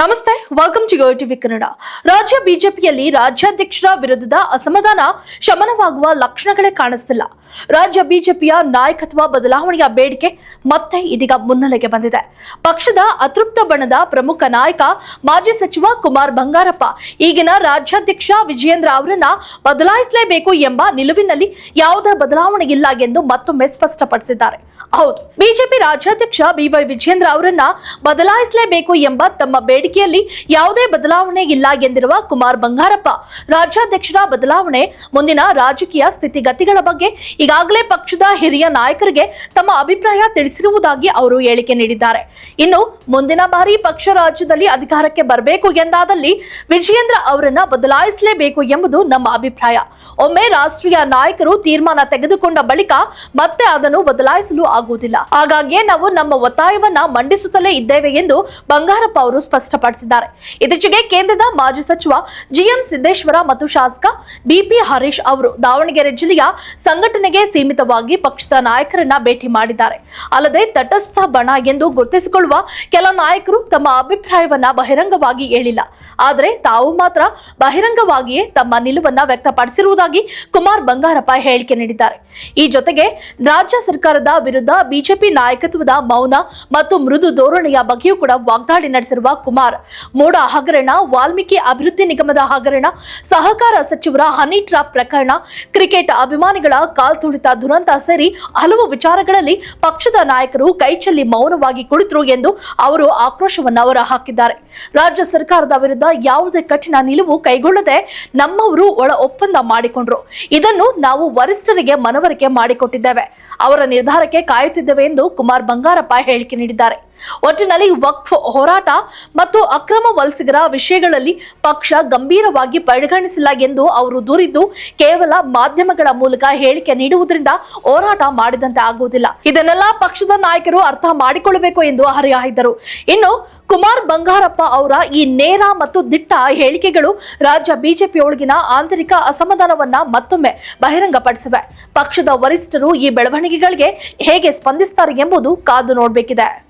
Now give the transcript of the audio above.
Namastê! Welcome to TV Kannada ರಾಜ್ಯ ಬಿಜೆಪಿಯಲ್ಲಿ ರಾಜ್ಯಾಧ್ಯಕ್ಷರ ವಿರುದ್ಧದ ಅಸಮಾಧಾನ ಶಮನವಾಗುವ ಲಕ್ಷಣಗಳೇ ಕಾಣಿಸ್ತಿಲ್ಲ. ರಾಜ್ಯ ಬಿಜೆಪಿಯ ನಾಯಕತ್ವ ಬದಲಾವಣೆಯ ಬೇಡಿಕೆ ಮತ್ತೆ ಇದೀಗ ಮುನ್ನೆಲೆಗೆ ಬಂದಿದೆ. ಪಕ್ಷದ ಅತೃಪ್ತ ಬಣದ ಪ್ರಮುಖ ನಾಯಕ ಮಾಜಿ ಸಚಿವ ಕುಮಾರ್ ಬಂಗಾರಪ್ಪ ಈಗಿನ ರಾಜ್ಯಾಧ್ಯಕ್ಷ ವಿಜಯೇಂದ್ರ ಅವರನ್ನ ಬದಲಾಯಿಸಲೇಬೇಕು ಎಂಬ ನಿಲುವಿನಲ್ಲಿ ಯಾವುದೇ ಬದಲಾವಣೆ ಇಲ್ಲ ಎಂದು ಮತ್ತೊಮ್ಮೆ ಸ್ಪಷ್ಟಪಡಿಸಿದ್ದಾರೆ. ಹೌದು, ಬಿಜೆಪಿ ರಾಜ್ಯಾಧ್ಯಕ್ಷ ಬಿವೈ ವಿಜೇಂದ್ರ ಅವರನ್ನ ಬದಲಾಯಿಸಲೇಬೇಕು ಎಂಬ ತಮ್ಮ ಬೇಡಿಕೆಯಲ್ಲಿ ಯಾವುದೇ ಬದಲಾವಣೆ ಇಲ್ಲ ಎಂದಿರುವ ಕುಮಾರ್ ಬಂಗಾರಪ್ಪ. ರಾಜ್ಯಾಧ್ಯಕ್ಷರ ಬದಲಾವಣೆ, ಮುಂದಿನ ರಾಜಕೀಯ ಸ್ಥಿತಿಗತಿಗಳ ಬಗ್ಗೆ ಈಗಾಗಲೇ ಪಕ್ಷದ ಹಿರಿಯ ನಾಯಕರಿಗೆ ತಮ್ಮ ಅಭಿಪ್ರಾಯ ತಿಳಿಸಿರುವುದಾಗಿ ಅವರು ಹೇಳಿಕೆ ನೀಡಿದ್ದಾರೆ. ಇನ್ನು ಮುಂದಿನ ಬಾರಿ ಪಕ್ಷ ರಾಜ್ಯದಲ್ಲಿ ಅಧಿಕಾರಕ್ಕೆ ಬರಬೇಕು ಎಂದಾದಲ್ಲಿ ವಿಜಯೇಂದ್ರ ಅವರನ್ನ ಬದಲಾಯಿಸಲೇಬೇಕು ಎಂಬುದು ನಮ್ಮ ಅಭಿಪ್ರಾಯ. ಒಮ್ಮೆ ರಾಷ್ಟ್ರೀಯ ನಾಯಕರು ತೀರ್ಮಾನ ತೆಗೆದುಕೊಂಡ ಬಳಿಕ ಮತ್ತೆ ಅದನ್ನು ಬದಲಾಯಿಸಲು ಆಗುವುದಿಲ್ಲ. ಹಾಗಾಗಿಯೇ ನಾವು ನಮ್ಮ ಒತ್ತಾಯವನ್ನ ಮಂಡಿಸುತ್ತಲೇ ಇದ್ದೇವೆ ಎಂದು ಬಂಗಾರಪ್ಪ ಅವರು ಸ್ಪಷ್ಟಪಡಿಸಿದ್ದಾರೆ. ಇತ್ತೀಚೆಗೆ ಕೇಂದ್ರದ ಮಾಜಿ ಸಚಿವ ಜಿಎಂ ಸಿದ್ದೇಶ್ವರ ಮತ್ತು ಶಾಸಕ ಬಿಪಿ ಹರೀಶ್ ಅವರು ದಾವಣಗೆರೆ ಜಿಲ್ಲೆಯ ಸಂಘಟನೆಗೆ ಸೀಮಿತವಾಗಿ ಪಕ್ಷದ ನಾಯಕರನ್ನ ಭೇಟಿ ಮಾಡಿದ್ದಾರೆ. ಅಲ್ಲದೆ ತಟಸ್ಥ ಬಣ ಎಂದು ಗುರುತಿಸಿಕೊಳ್ಳುವ ಕೆಲ ನಾಯಕರು ತಮ್ಮ ಅಭಿಪ್ರಾಯವನ್ನ ಬಹಿರಂಗವಾಗಿ ಹೇಳಿಲ್ಲ. ಆದರೆ ತಾವು ಮಾತ್ರ ಬಹಿರಂಗವಾಗಿಯೇ ತಮ್ಮ ನಿಲುವನ್ನ ವ್ಯಕ್ತಪಡಿಸಿರುವುದಾಗಿ ಕುಮಾರ್ ಬಂಗಾರಪ್ಪ ಹೇಳಿಕೆ ನೀಡಿದ್ದಾರೆ. ಈ ಜೊತೆಗೆ ರಾಜ್ಯ ಸರ್ಕಾರದ ವಿರುದ್ಧ ಬಿಜೆಪಿ ನಾಯಕತ್ವದ ಮೌನ ಮತ್ತು ಮೃದು ಧೋರಣೆಯ ಬಗ್ಗೆಯೂ ಕೂಡ ವಾಗ್ದಾಳಿ ನಡೆಸಿರುವ ಕುಮಾರ್ ಮೋಡ ಹಗರಣ, ವಾಲ್ಮೀಕಿ ಅಭಿವೃದ್ಧಿ ನಿಗಮದ ಹಗರಣ, ಸಹಕಾರ ಸಚಿವರ ಹನಿ ಟ್ರಾಪ್ ಪ್ರಕರಣ, ಕ್ರಿಕೆಟ್ ಅಭಿಮಾನಿಗಳ ಕಾಲ್ತುಳಿತ ದುರಂತ ಸೇರಿ ಹಲವು ವಿಚಾರಗಳಲ್ಲಿ ಪಕ್ಷದ ನಾಯಕರು ಕೈಚಲ್ಲಿ ಮೌನವಾಗಿ ಕುಳಿತರು ಎಂದು ಅವರು ಆಕ್ರೋಶವನ್ನು ಹೊರಹಾಕಿದ್ದಾರೆ ರಾಜ್ಯ ಸರ್ಕಾರದ ವಿರುದ್ಧ ಯಾವುದೇ ಕಠಿಣ ನಿಲುವು ಕೈಗೊಳ್ಳದೆ ನಮ್ಮವರು ಒಳ ಒಪ್ಪಂದ ಮಾಡಿಕೊಂಡ್ರು. ಇದನ್ನು ನಾವು ವರಿಷ್ಠರಿಗೆ ಮನವರಿಕೆ ಮಾಡಿಕೊಟ್ಟಿದ್ದೇವೆ. ಅವರ ನಿರ್ಧಾರಕ್ಕೆ ಕಾಯುತ್ತಿದ್ದೇವೆ ಎಂದು ಕುಮಾರ್ ಬಂಗಾರಪ್ಪ ಹೇಳಿಕೆ ನೀಡಿದ್ದಾರೆ. ಒಟ್ಟಿನಲ್ಲಿ ವಕ್ಫ್ ಹೋರಾಟ ಮತ್ತು ಅಕ್ರಮ ವಲಸಿಗರ ವಿಷಯಗಳಲ್ಲಿ ಪಕ್ಷ ಗಂಭೀರವಾಗಿ ಪರಿಗಣಿಸಿಲ್ಲ ಎಂದು ಅವರು ದೂರಿದ್ದು, ಕೇವಲ ಮಾಧ್ಯಮಗಳ ಮೂಲಕ ಹೇಳಿಕೆ ನೀಡುವುದರಿಂದ ಹೋರಾಟ ಮಾಡಿದಂತೆ ಆಗುವುದಿಲ್ಲ. ಇದನ್ನೆಲ್ಲ ಪಕ್ಷದ ನಾಯಕರು ಅರ್ಥ ಮಾಡಿಕೊಳ್ಳಬೇಕು ಎಂದು ಹರಿಹಾಯ್ದರು. ಇನ್ನು ಕುಮಾರ್ ಬಂಗಾರಪ್ಪ ಅವರ ಈ ನೇರ ಮತ್ತು ದಿಟ್ಟ ಹೇಳಿಕೆಗಳು ರಾಜ್ಯ ಬಿಜೆಪಿಯೊಳಗಿನ ಆಂತರಿಕ ಅಸಮಾಧಾನವನ್ನ ಮತ್ತೊಮ್ಮೆ ಬಹಿರಂಗಪಡಿಸಿವೆ. ಪಕ್ಷದ ವರಿಷ್ಠರು ಈ ಬೆಳವಣಿಗೆಗಳಿಗೆ ಹೇಗೆ ಸ್ಪಂದಿಸುತ್ತಾರೆ ಎಂಬುದು ಕಾದು ನೋಡಬೇಕಿದೆ.